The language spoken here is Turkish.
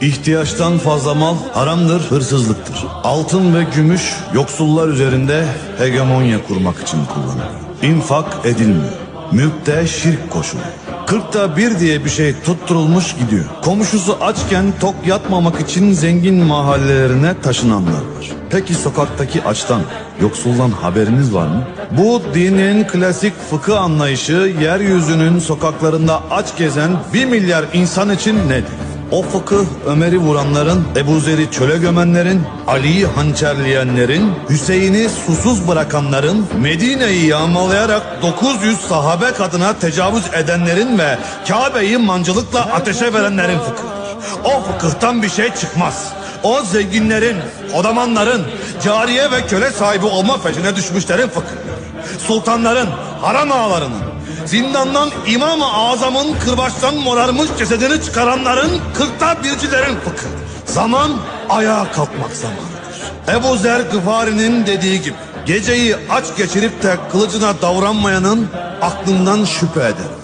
İhtiyaçtan fazla mal haramdır, hırsızlıktır. Altın ve gümüş yoksullar üzerinde hegemonya kurmak için kullanılıyor. İnfak edilmiyor. Mülkte şirk koşuluyor. Kırkta bir diye bir şey tutturulmuş gidiyor. Komşusu açken tok yatmamak için zengin mahallelerine taşınanlar var. Peki sokaktaki açtan, yoksuldan haberiniz var mı? Bu dinin klasik fıkıh anlayışı yeryüzünün sokaklarında aç gezen bir milyar insan için nedir? O fıkıh Ömer'i vuranların, Ebu Zer'i çöle gömenlerin, Ali'yi hançerleyenlerin, Hüseyin'i susuz bırakanların, Medine'yi yağmalayarak 900 sahabe kadına tecavüz edenlerin ve Kabe'yi mancılıkla ateşe verenlerin fıkıhıdır. O fıkıhtan bir şey çıkmaz. O zenginlerin, odamanların, cariye ve köle sahibi olma feşine düşmüşlerin fıkıhıdır. Sultanların, haram ağalarının, Zindandan İmam-ı Azam'ın kırbaçtan morarmış cesedini çıkaranların kırkta bircilerin fıkı. Zaman ayağa kalkmak zamanıdır. Ebu Zer Gıfari'nin dediği gibi geceyi aç geçirip de kılıcına davranmayanın aklından şüphe ederim.